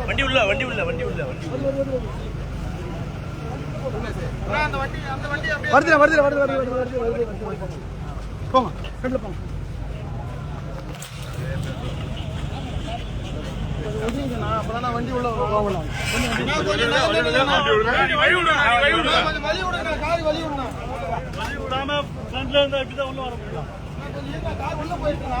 വണ്ടി ഉള്ള വണ്ടി ഉള്ള വണ്ടി ഉള്ള വണ്ടി வருதுல வருதுல வருது வருது வருது வருது வருது வருது போங்க ஃப்ரெண்ட்ல போங்க வண்டி உள்ள போகலாம் வழி வழி விடுங்க கார் வழி விடுங்க வழி விடாம ஃப்ரண்ட்ல இருந்தா இப்படிதான் உள்ள வர முடியும் கார் உள்ள போயிருக்கா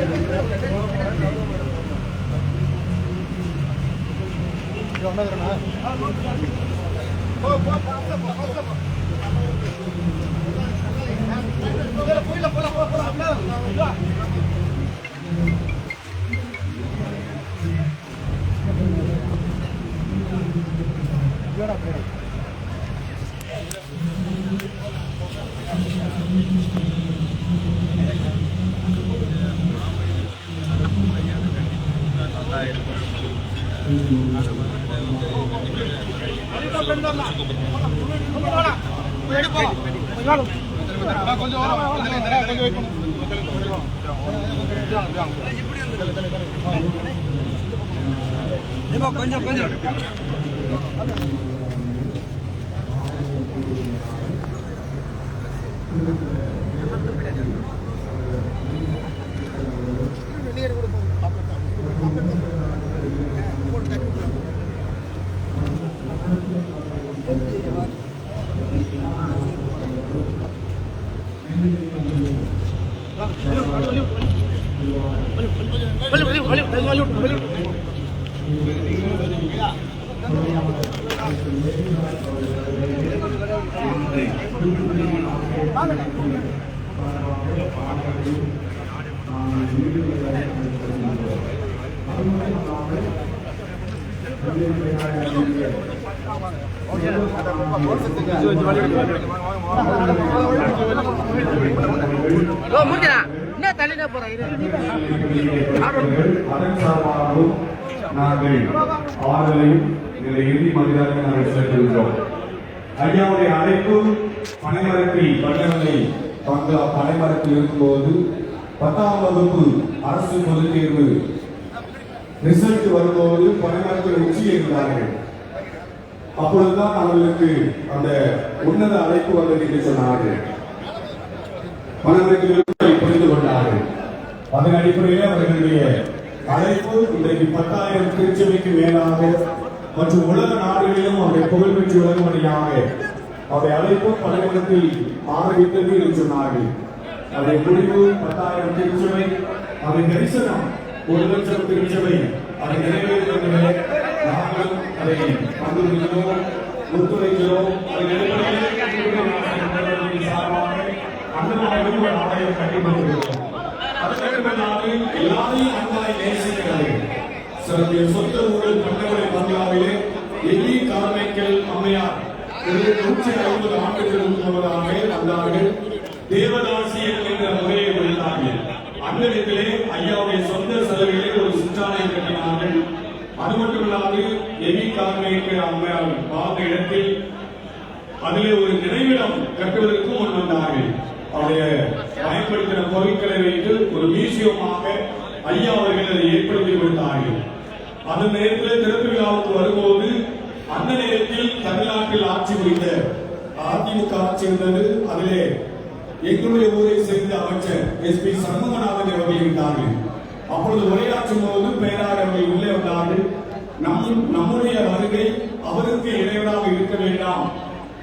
Yok, ne ha? Hop hop, hop hop, hop hop. கொஞ்சம் கொஞ்சம் வெயிட் பண்ணுங்க அவரு தூரத்துக்கு வழி விடுங்க அதன் சார்பாகவும் நாங்கள் ஆறுதலையும் இந்த இறுதி மனிதாக நாங்கள் செலுத்துகின்றோம். ஐயாவுடைய அழைப்பு பனைமரத்தில் பங்களா பனைமரத்தில் இருக்கும்போது பத்தாம் வகுப்பு அரசு பொதுத் தேர்வு ரிசல்ட் வரும்போது பணியாளர்கள் உச்சி இருந்தார்கள் அப்பொழுதுதான் அவர்களுக்கு அந்த உன்னத அழைப்பு வந்தது என்று சொன்னார்கள். பணவர்கள் புரிந்து கொண்டார்கள். அதன் அடிப்படையில் அவர்களுடைய அழைப்பு இன்றைக்கு பத்தாயிரம் திருச்சபைக்கு மேலாக மற்றும் உலக நாடுகளிலும் அவருடைய புகழ்பெற்று விளங்கும்படியாக அவருடைய அழைப்பு பணிமணத்தில் ஆரம்பித்தது என்று சொன்னார்கள். அவருடைய முடிவு பத்தாயிரம் திருச்சபை அவருடைய தரிசனம் ஒரு லட்சம் திருச்சபை அதை நிறைவேற்றுவதிலே நாங்கள் அதை பங்குகிறோம் ஒத்துழைக்கிறோம். அதை நிறைவேற்றி சார்பாக அண்ணனாலும் ஆணையம் ஆலயம் கட்டிக்கொண்டிருக்கிறோம் எல்லாரையும் அன்பாய் நேசிக்கிறார்கள் சிறந்த சொந்த ஊரில் கண்டவரை பங்களாவிலே எல்லி கார்மைக்கல் அம்மையார் நூற்றி ஐம்பது ஆண்டுகளுக்கு முன்னதாக வந்தார்கள். தேவதாசியர் என்ற முறையை வைத்தார்கள் அந்நிலத்திலே ஐயாவுடைய சொந்த செலவிலே ஒரு சிற்றாலயம் கட்டினார்கள். அது மட்டுமில்லாது எவி கார்மைக்கல் அம்மையார் பார்த்த இடத்தில் அதிலே ஒரு நினைவிடம் கட்டுவதற்கும் முன் வந்தார்கள். அவருடைய பயன்படுத்தின பொருட்களை வைத்து ஒரு மியூசியமாக ஐயா அவர்கள் அதை ஏற்படுத்தி கொடுத்தார்கள். அந்த நேரத்தில் திறப்பு விழாவுக்கு வரும்போது அந்த நேரத்தில் தமிழ்நாட்டில் ஆட்சி புரிந்த அதிமுக ஆட்சி இருந்தது. அதிலே எங்களுடைய ஊரை அமைச்சர் எஸ் பி சண்முகநாதன் அவர்கள் இருந்தார்கள். அப்பொழுது உரையாற்றும் போது பேராளர் அவர்கள் உள்ளே வந்தார்கள். நம் நம்முடைய வருகை அவருக்கு இடையூறாக இருக்க வேண்டாம்.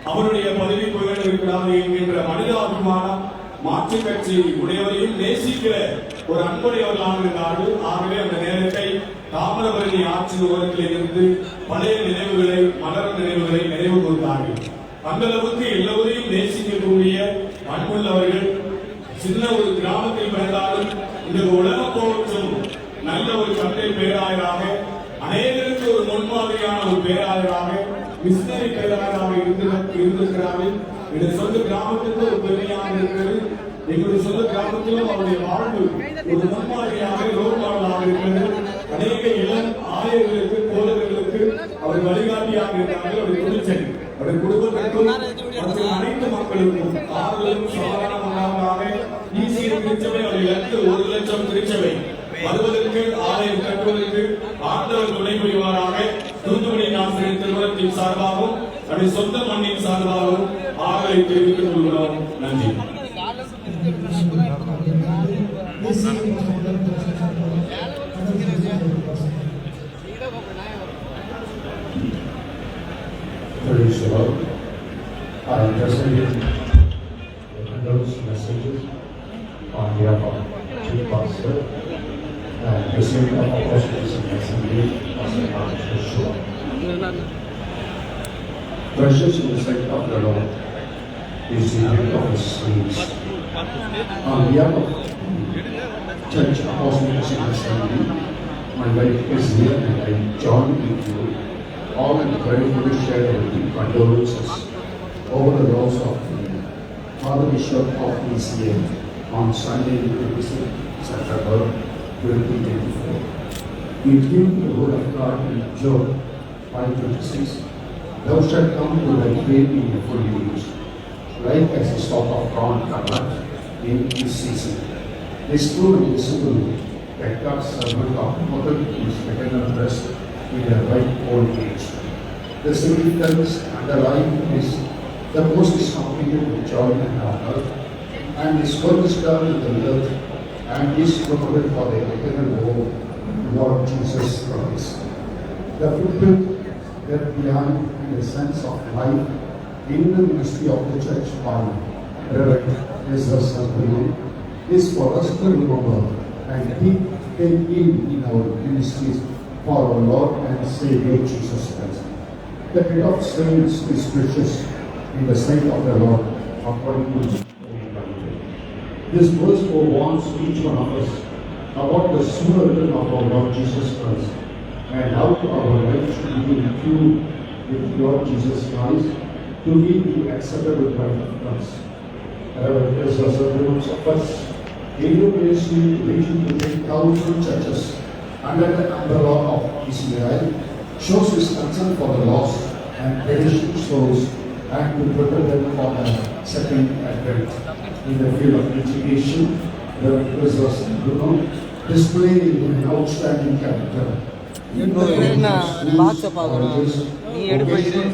அவருடைய பதவி புகழ் இருக்கிறார் என்கின்ற மனிதாபிமானம் மாற்றுக் கட்சி உடையவரையும் நேசிக்கிற ஒரு அன்புடையவர்களாக இருந்தார்கள். ஆகவே அந்த நேரத்தை தாமிரபரணி ஆட்சி ஓரத்தில் இருந்து பழைய நினைவுகளை மலர் நினைவுகளை நினைவு கூர்ந்தார்கள் அந்த அளவுக்கு எல்லோரையும் நேசிக்கக்கூடிய அன்புள்ளவர்கள் சின்ன ஒரு கிராமத்தில் பிறந்தாலும் இந்த உலக போற்றும் நல்ல ஒரு தந்தை பேராயராக அநேகருக்கு ஒரு முன்மாதிரியான ஒரு பேராயராக மிஷினரி பேராயராக இருந்து இருந்திருக்கிறார்கள். என்னுடைய சொந்த கிராமத்திற்கு ஒரு பெருமையாக இருக்கிறது. எங்களுடைய சொந்த கிராமத்திலும் அவருடைய வாழ்வு ஒரு முன்மாதிரியாக ரோல் மாடலாக இருக்கிறது. அநேக இளம் ஆயர்களுக்கு போதகர்களுக்கு அவர் வழிகாட்டியாக இருக்கிறார்கள் அவருடைய துணிச்சல். அவருடைய குடும்பத்திற்கும் மற்றும் அனைத்து மக்களுக்கும் ஆறுதலும் சமாதானமாக ஈசிய திருச்சபை அவருடைய இலக்கு ஒரு லட்சம் திருச்சபை வருவதற்கு ஆலயம் கட்டுவதற்கு ஆண்டவர் துணை புரிவாராக. தூத்துக்குடி நாசிரியர் திருமணத்தின் சார்பாகவும் அவருடைய சொந்த மண்ணின் சார்பாகவும் ஆதரவை தெரிவித்துக் கொள்கிறோம். நன்றி. Presenting those messages on behalf of Chief Pastor and President of Apostles and Assembly, Pastor Joshua. Precious in the sight of the Lord is the gift of His saints. On behalf of Church Apostles and Assembly, my wife is here and I join with you all in gratefully share our deep condolences over the loss of the Father Bishop of ECA on Sunday, 26th September 2024. We give the word of God in Job 5:26. Thou shalt come to thy grave in your full age, like as a stalk of corn cometh in his season. This true and visible that God's servant of mother is eternal rest in their ripe old age. The significance underlying is the post is completed with joy and honor, and his work is done in the earth, and is promoted for the eternal home, Lord Jesus Christ. The footprint left behind in the sense of life in the ministry of the church by Reverend Ezra Sabrina is for us to remember and keep them in in our ministries for our Lord and Savior Jesus Christ. The head of saints is precious in the sight of the Lord according to His. This verse warns each one of us about the sooner return of our Lord Jesus Christ and how our life should be in tune with Lord Jesus Christ to be the acceptable bride of Christ. However, as a servants of us, ministry reaching to 10,000 churches under the umbrella of Israel shows his concern for the lost and perishing souls and to prepare them for a second advent in the field of education. The was Bruno displaying an outstanding character. In the schools, colleges, vocational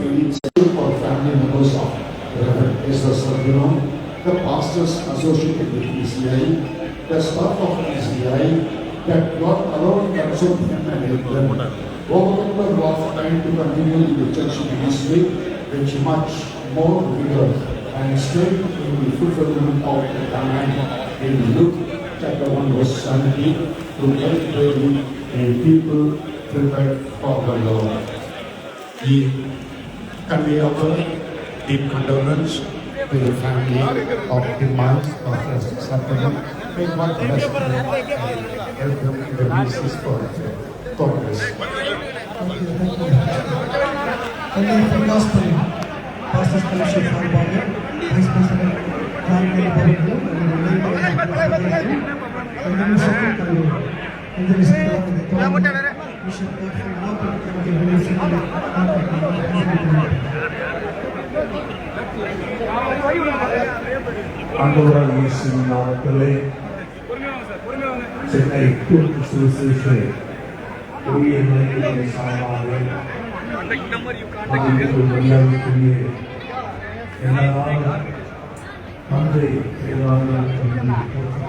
for family members of Reverend S.S. Bruno, the pastors associated with ECI, the staff of ECI that God allowed and so him and help them. Overcome by God's time to continue in the church ministry with much more vigor and strength in the fulfillment of the command in Luke chapter 1 verse 17 to help ready a people prepared for the Lord. We convey our deep condolence to the family of the minds of the Sacrament. May God bless them and help them in the ministries for God bless. Only from gospel, pastors fellowship சார்பாக vice president John Mary அவர்களும் ரெண்டு நிமிஷத்தில் கலந்து அஞ்சு நிமிஷத்தில் mission ஆண்டவராக இயேசுவின் நாமத்திலே சென்னை கூட்டு சுவிசேஷ ஊழியர்களின் சார்பாக ஆண்டுக்கு மரியாதைக்குரிய எல்லா தந்தை செயலாளர்களுக்கும்